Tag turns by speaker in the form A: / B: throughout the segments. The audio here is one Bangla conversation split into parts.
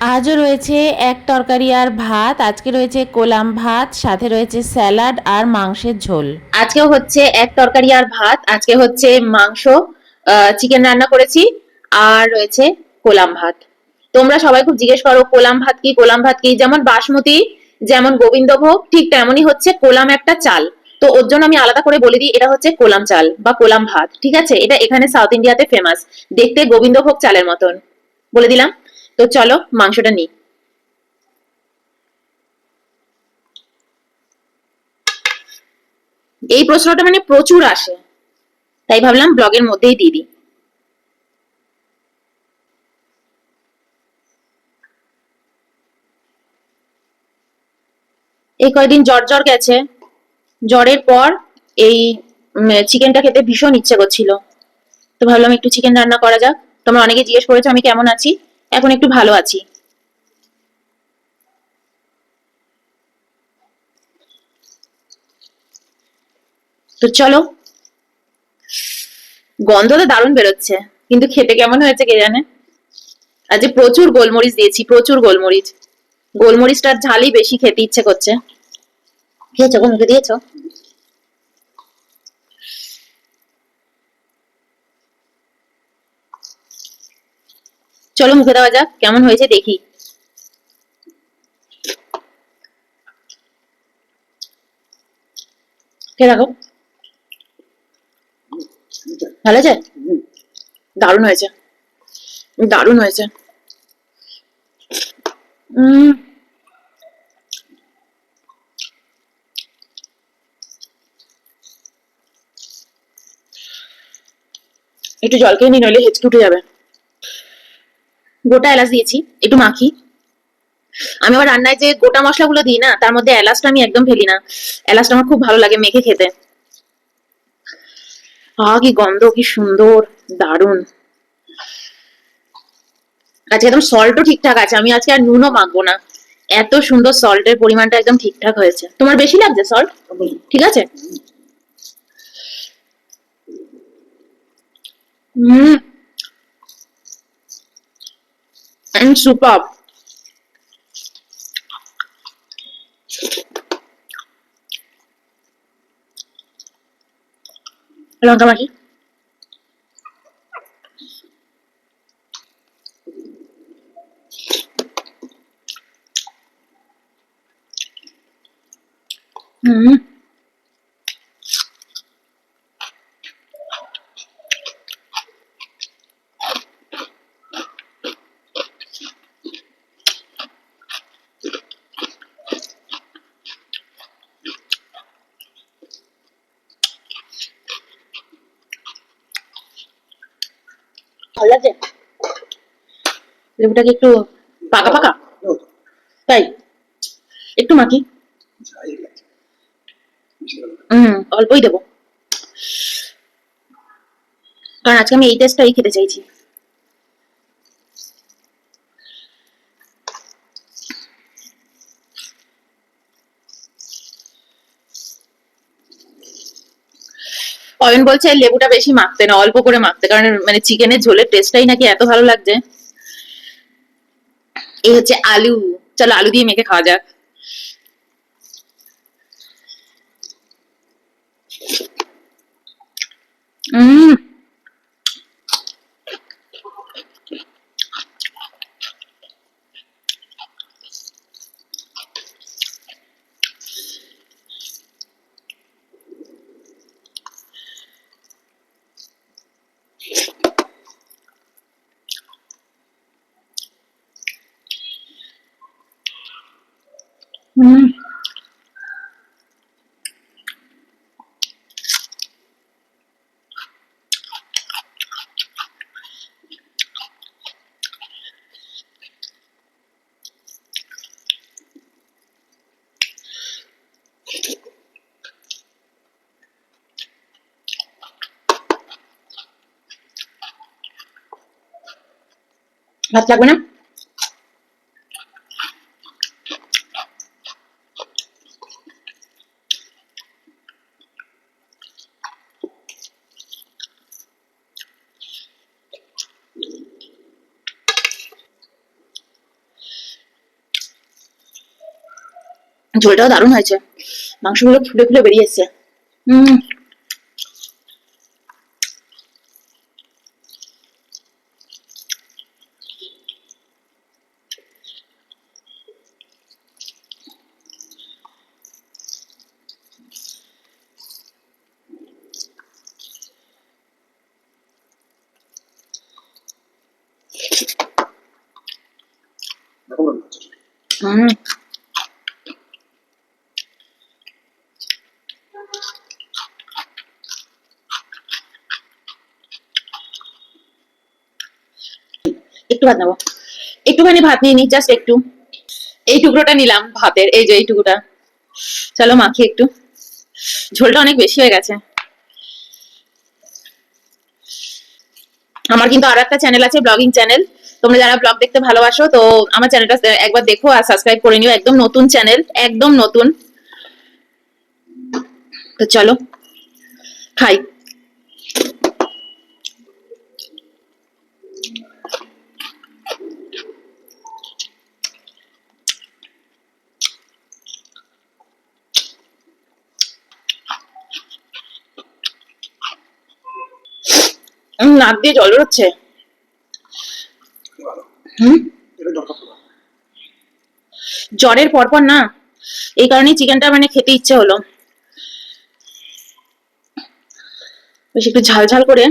A: আজও রয়েছে এক তরকারি আর ভাত, আজকে রয়েছে কোলাম ভাত, সাথে রয়েছে স্যালাড আর মাংসের ঝোল।
B: আজকেও হচ্ছে এক তরকারি আর ভাত, আজকে হচ্ছে মাংস চিকেন রান্না করেছি, আর রয়েছে কোলাম ভাত। তোমরা সবাই খুব জিজ্ঞেস করো, কোলাম ভাত কি, কোলাম ভাত কি? যেমন বাসমতি, যেমন গোবিন্দভোগ, ঠিক তেমনই হচ্ছে কোলাম একটা চাল। তো ওর জন্য আমি আলাদা করে বলে দিই, এটা হচ্ছে কোলাম চাল বা কোলাম ভাত, ঠিক আছে? এটা এখানে সাউথ ইন্ডিয়াতে ফেমাস দেখতে গোবিন্দভোগ চালের মতন। বলে দিলাম। তো চলো মাংসটা নিই। এই প্রশ্নটা মানে প্রচুর আসে, তাই ভাবলাম ব্লগের মধ্যেই দিয়ে দিই। এই কয়দিন জ্বর জ্বর গেছে। জ্বরের পর এই চিকেনটা খেতে ভীষণ ইচ্ছে করছিল। তো ভাবলাম একটু চিকেন রান্না করা যাক। তোমরা অনেকে জিজ্ঞেস করেছ আমি কেমন আছি? এখন একটু ভালো আছি। তো চলো। গন্ধ তো দারুণ বেরোচ্ছে, কিন্তু খেতে কেমন হয়েছে কে জানে? আজ প্রচুর গোলমরিচ দিয়েছি, প্রচুর গোলমরিচ। গোলমরিচটার ঝালই বেশি খেতে ইচ্ছে করছে। খেয়েছো মুখে দিয়েছ? চলো মুখে দেওয়া যাক, কেমন হয়েছে দেখি। কে রাখো ভালো আছে? দারুণ হয়েছে। দারুণ হয়েছে। উম। একটু জল খেয়ে নি নইলে হেঁচকে উঠে যাবে। গোটা এলাচ দিয়েছি, একটু মাখি। আমি আবার রান্নায় যে গোটা মশলাগুলো দিই না, তার মধ্যে এলাচটা আমি একদম ফেলি না। এলাচটা আমার খুব ভালো লাগে মেখে খেতে। আহ কি গন্ধ, কি সুন্দর, দারুণ। আজকে একদম সল্টও ঠিকঠাক আছে, আমি আজকে আর নুনও মাখবো না। এত সুন্দর সল্টের পরিমাণটা একদম ঠিকঠাক হয়েছে। তোমার বেশি লাগছে সল্ট ঠিক আছে? হুম and superb. লঙ্কা মাখি হুম ভালো লাগছে লেবুটাকে একটু পাকা পাকা? তাই? একটু মাখি? হুম, অল্পই দেবো। কারণ আজকে আমি এই টেস্টটাই খেতে চাইছি। অয়ন বলছে, লেবুটা বেশি মাখতে না, অল্প করে মাখতে, কারণ মানে চিকেনের ঝোলের টেস্টটাই নাকি এত ভালো লাগছে। এই হচ্ছে আলু। চলো আলু দিয়ে মেখে খাওয়া যাক। হুম ভাত লাগবে না ঝোলটাও দারুণ হয়েছে। মাংসগুলো ফুলে ফুলে বেরিয়ে এসছে। হম হম একটু ভাত নেব। একটুখানি ভাত নিয়ে নি জাস্ট একটু। এই টুকরোটা নিলাম ভাতের, এই যে এই টুকরোটা। চলো মাখি একটু। ঝোলটা অনেক বেশি হয়ে গেছে। আমার কিন্তু আর একটা চ্যানেল আছে ব্লগিং চ্যানেল তোমরা যারা ব্লগ দেখতে ভালোবাসো, তো আমার চ্যানেলটা একবার দেখো আর সাবস্ক্রাইব করে নিও। একদম নতুন চ্যানেল একদম নতুন। তো চলো, খাই উম, নাক দিয়ে জল বেরোচ্ছে? হুম? জ্বরের পরপর না? এই কারণে চিকেনটা মানে খেতে ইচ্ছে হলো। বেশ একটু ঝাল ঝাল করে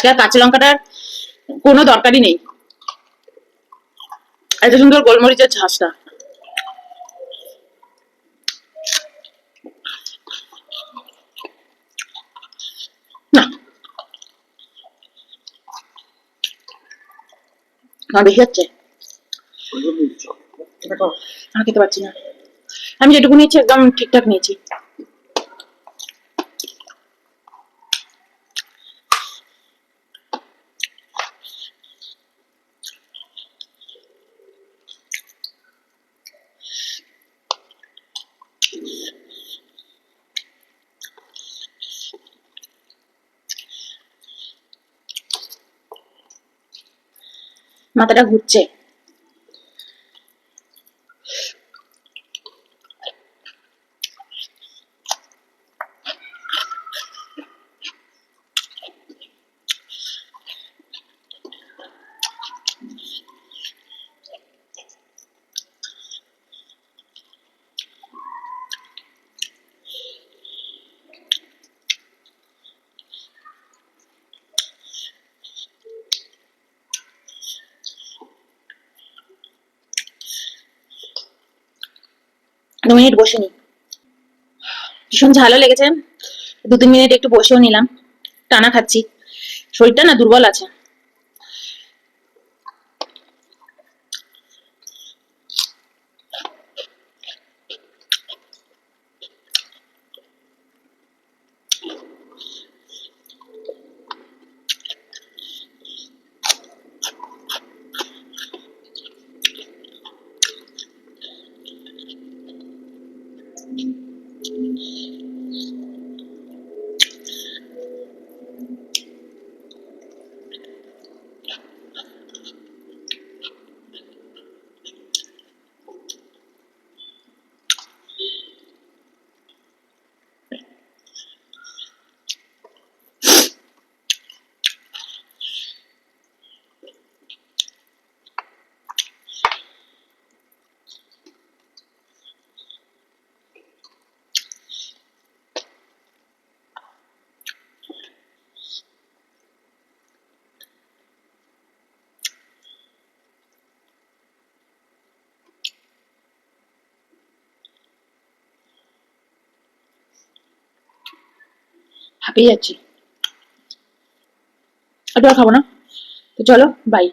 B: আজকে আর কাঁচা লঙ্কাটার কোনো দরকারই নেই। এত সুন্দর গোলমরিচের ঝাঁসটা না। বেশি যাচ্ছে আর খেতে পারছি না। আমি যেটুকু নিয়েছি একদম ঠিকঠাক নিয়েছি। মাথাটা ঘুরছে। দু মিনিট বসে নি ভীষণ ঝালও লেগেছে। দু তিন মিনিট একটু বসেও নিলাম। টানা খাচ্ছি। শরীরটা না দুর্বল আছে। হাঁপিয়ে যাচ্ছি। আর খাব না। তো চলো বাই